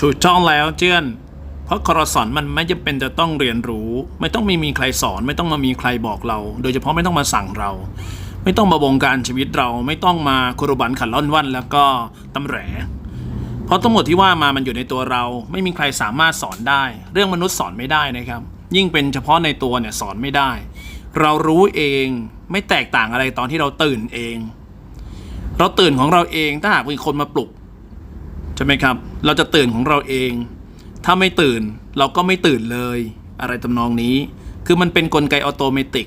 ถูกต้องแล้วเจื้อน เพราะคอรสอนมันไม่จำเป็นจะต้องเรียนรู้ ไม่ต้องมีมีใครสอน ไม่ต้องมามีใครบอกเรา โดยเฉพาะไม่ต้องมาสั่งเรา ไม่ต้องมาบงการชีวิตเราไม่ต้องมาคุรุบันขันล่อนวันแล้วก็ตำแหรเพราะทั้งหมดที่ว่ามามันอยู่ในตัวเรา ไม่มีใครสามารถสอนได้ เรื่องมนุษย์สอนไม่ได้นะครับ ยิ่งเป็นเฉพาะในตัวเนี่ยสอนไม่ได้ เรารู้เองไม่แตกต่างอะไรตอนที่เราตื่นเอง เราตื่นของเราเองถ้าหากมีคนมาปลุก ใช่ไหมครับ เราจะตื่นของเราเอง ถ้าไม่ตื่นเราก็ไม่ตื่นเลย อะไรทำนองนี้ คือมันเป็นนกลไกออโตเมติก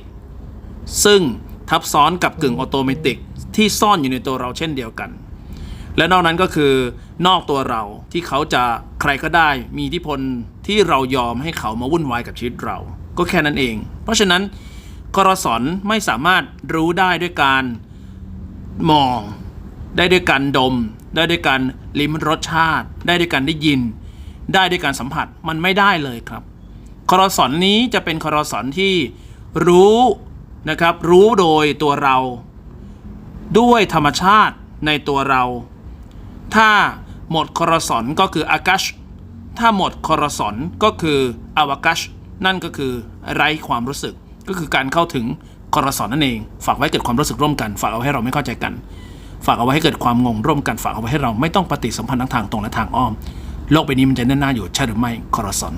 ซึ่งทับซ้อนกับกึ่งออโตเมติกที่ซ่อนอยู่ในตัวเราเช่นเดียวกัน และนอกนั้นก็คือนอกตัวเราที่เขาจะใครก็ได้มีอิทธิพลที่เรายอมให้เขามาวุ่นวายกับชีวิตเรา ก็แค่นั้นเอง เพราะฉะนั้นกรสอนไม่สามารถรู้ได้ด้วยการมอง ได้ด้วยการดม ได้ด้วยการลิ้มรสชาติ ได้ด้วยการได้ยิน ได้ด้วยการสัมผัสมันไม่ได้เลยครับคอรสอนนี้จะเป็นคอรสอนที่รู้นะครับรู้โดยตัวเรา ด้วยธรรมชาติในตัวเรา ถ้าหมดคอรสอนก็คืออากัชถ้าหมดคอรสอนก็คืออวกัชนั่นก็คือไร้ความรู้สึกก็คือการเข้าถึงคอรสอนนั่นเอง ฝากไว้เกิดความรู้สึกร่วมกัน ฝากเอาให้เราไม่เข้าใจกัน ฝากเอาไว้ให้เกิดความงงร่วมกันฝากเอาไว้ให้เราไม่ต้องปฏิสัมพันธ์ทั้งทางตรงและทางอ้อม โลกใบนี้มันจะแน่นหน้าอยู่ใช่หรือไม่คอรสอน